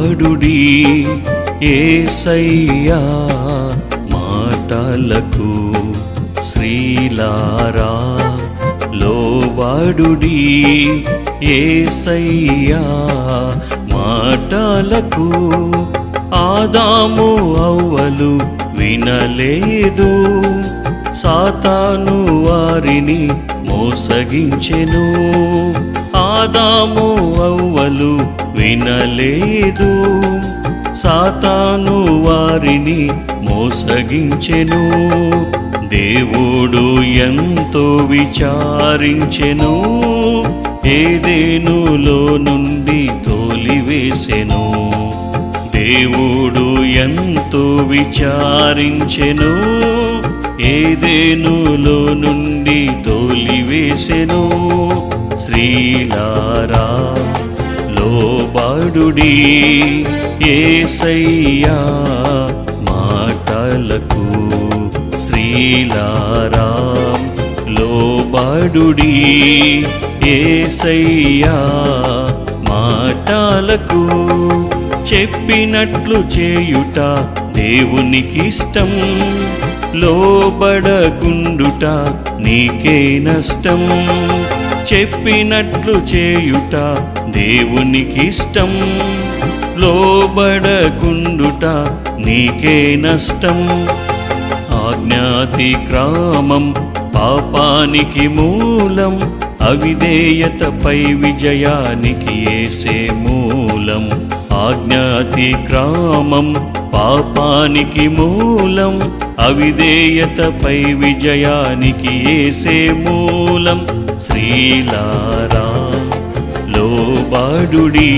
లోబాడుడి ఏసయ్యా మాటలకు శ్రీలారా లోబాడుడి ఏసయ్యా మాటలకు ఆదాము అవ్వలు వినలేదు సాతాను వారిని మోసగించెను. ఆదాము అవ్వలు వినలేదు. సాతాను వారిని మోసగించెను. దేవుడు ఎంతో విచారించెను. ఏదేనులో నుండి తోలివేసెను. దేవుడు ఎంతో విచారించెను. ఏదేనులో నుండి తోలివేసెను. శ్రీలారా లోబాడుడి ఏసయ్యా మాటలకు శ్రీలారా లోబాడుడి. ఏసయ్యా మాటలకు చెప్పినట్లు చేయుట దేవునికిష్టం. లోబడకుండుట నీకే నష్టం. చెప్పినట్లు చేయుట దేవునికిష్టం. లోబడకుండుట నీకే నష్టం. ఆజ్ఞాతిక్రామం పాపానికి మూలం. అవిధేయతపై విజయానికి ఏసే మూలం. ఆజ్ఞాతిక్రామం పాపానికి మూలం. అవిధేయతపై విజయానికి ఏసే మూలం. శ్రీలారా లోబాడుడి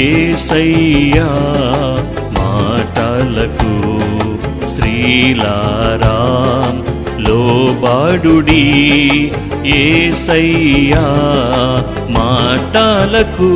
ఏసయ్యా మాటలకు శ్రీలారా లోబాడుడి ఏసయ్యా మాటలకు